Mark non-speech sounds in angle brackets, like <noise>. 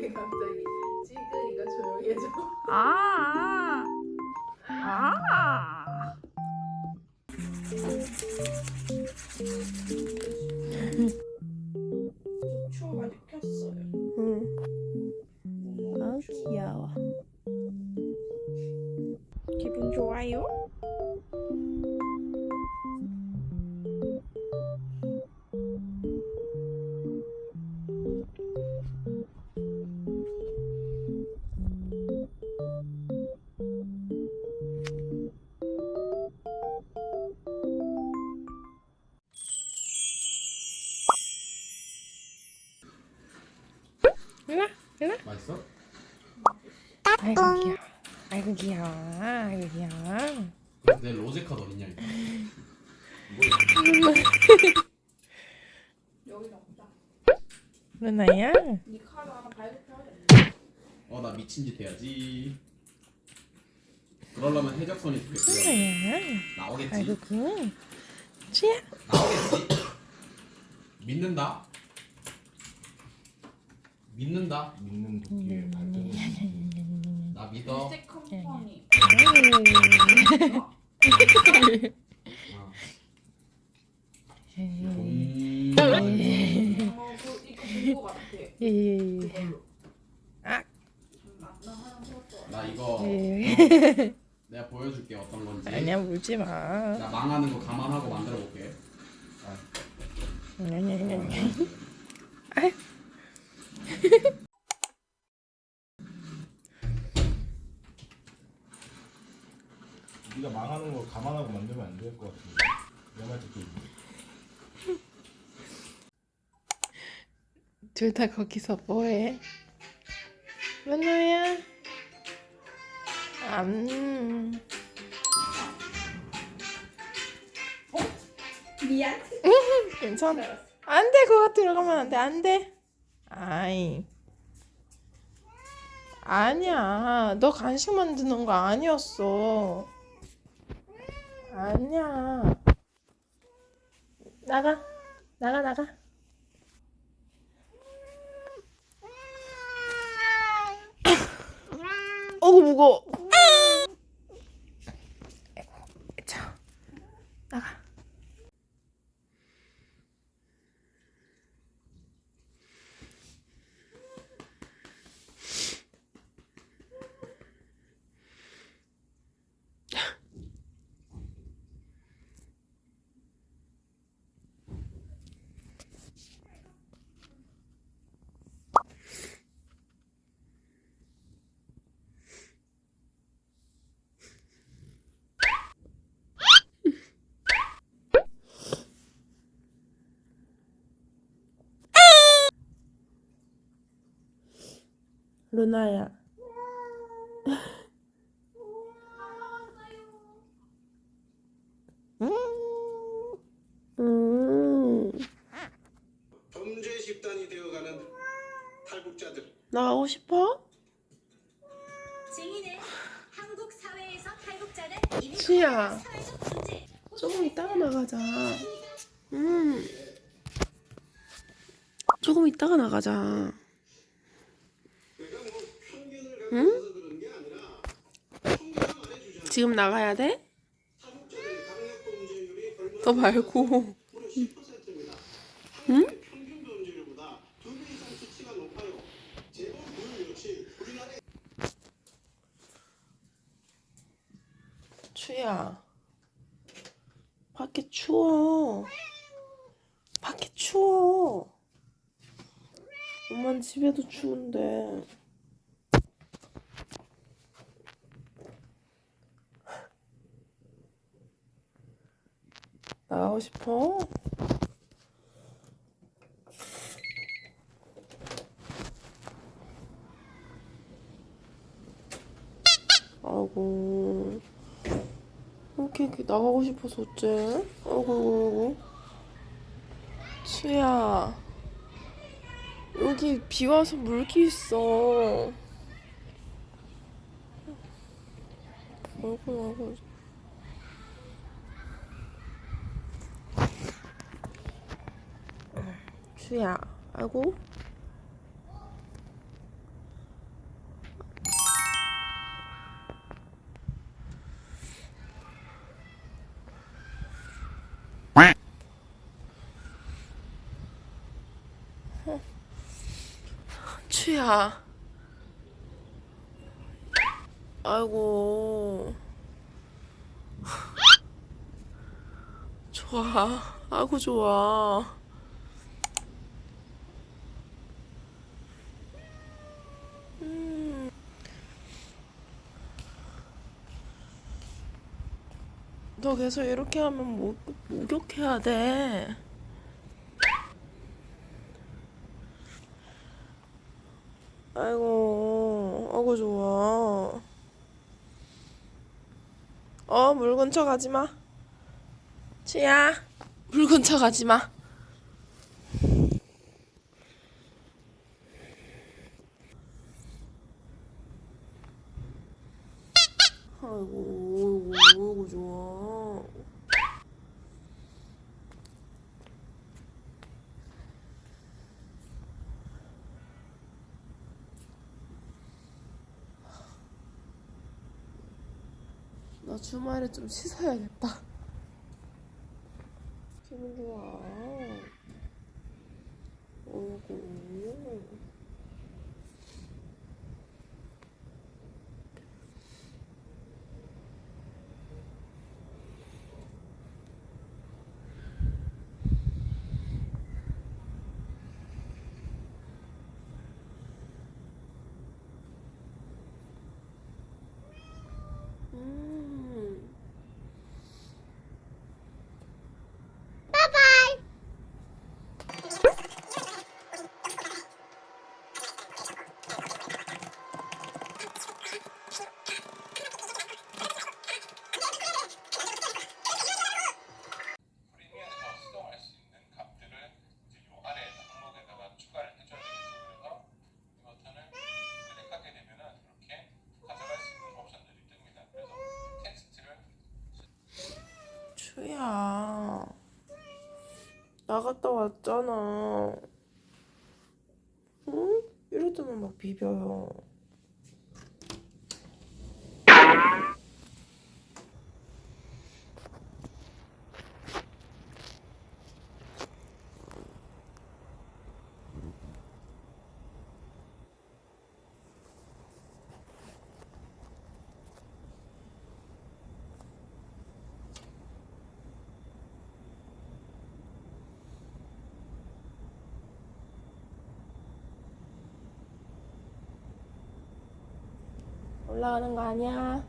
왜 갑자기 찍으니까 조용해져? 아. 아. 추워. 응. 아 귀여워. 기분 좋아요? 맛있어? 아이고 귀여워. 아이고 귀여워. 아이고 귀여워. 내 로제 카드 어딨냐 이거 여기 없다. 루나야? 네 카드 하나 발급해야겠다. 어나 미친 짓 해야지 그러려면 해적선이 좋겠고 루나야. 나오겠지 아이고 그. 치야. 나오겠지 믿는다 믿는다 믿는 도끼의 발전이 나 믿어 뮤직 컴퍼니. 어. 음. 어, 그 이거 본거 같아. 예예예. 그걸로. 아. 잠깐만, 나 하나 풀었어. 나 이거 예. 내가 보여줄게 어떤 건지 아니야 물지 마. 나 망하는 거 감안하고 만들어 볼게 아니야. 네가 망하는 거 감안하고 만들면 안 될 것 같은데 내말 듣고 둘 다 거기서 뭐해? 루나야. 음. 미안. <laughs> 괜찮아. 안 돼, 그거 들어가면 안 돼, 안 돼. 아이. 아니야. 너 간식 만드는 거 아니었어. 아니야. 나가. 나가, 나가. <coughs> 어구, 무거워. 아이고, 자, 나가. 루나야. 음, 범죄 집단이 되어가는 탈북자들 나가고 싶어? 증인은 한국 사회에서 탈북자는 이미 수야. 사회적 문제, 조금 이따가 나가자. 음. 조금 이따가 나가자. 지금 나가야 돼? 더 말고. 무려 10%입니다 한국의 평균 범죄율보다 두배 이상 수치가 높아요 재벌 그 역시 우리나라의 추야. 밖에 추워. 밖에 추워. 엄만 집에도 추운데. 나 가고 싶어? 아이고. 이렇게, 이렇게 나가고 싶어서 어째? 아이고, 아이고. 수야. 여기 비 와서 물기 있어. 아이고, 아이고. 수야. 아이고. <laughs> 추야. 아이고. <laughs> 좋아. 아이고 좋아. 너 계속 이렇게 하면 목, 목욕해야 돼. 아이고, 아이고 좋아. 어, 물 근처 가지 마. 치야, 물 근처 가지 마. 아이고, 아이고, 아이고 좋아. 나 주말에 좀 씻어야겠다. 기분 좋아. 어이구. 음. 프리미엄에서 수동할 수 있는 값들을 이제 요 아래 항목에다가 추가를 해줘야 되겠죠. 그래서 이 버튼을 클릭하게 되면은 이렇게 가져갈 수 있는 옵션들이 뜹니다. 그래서 텍스트를 추야. 나 갔다 왔잖아. 응? 이럴 때만 막 비벼요. 올라가는 거 아니야?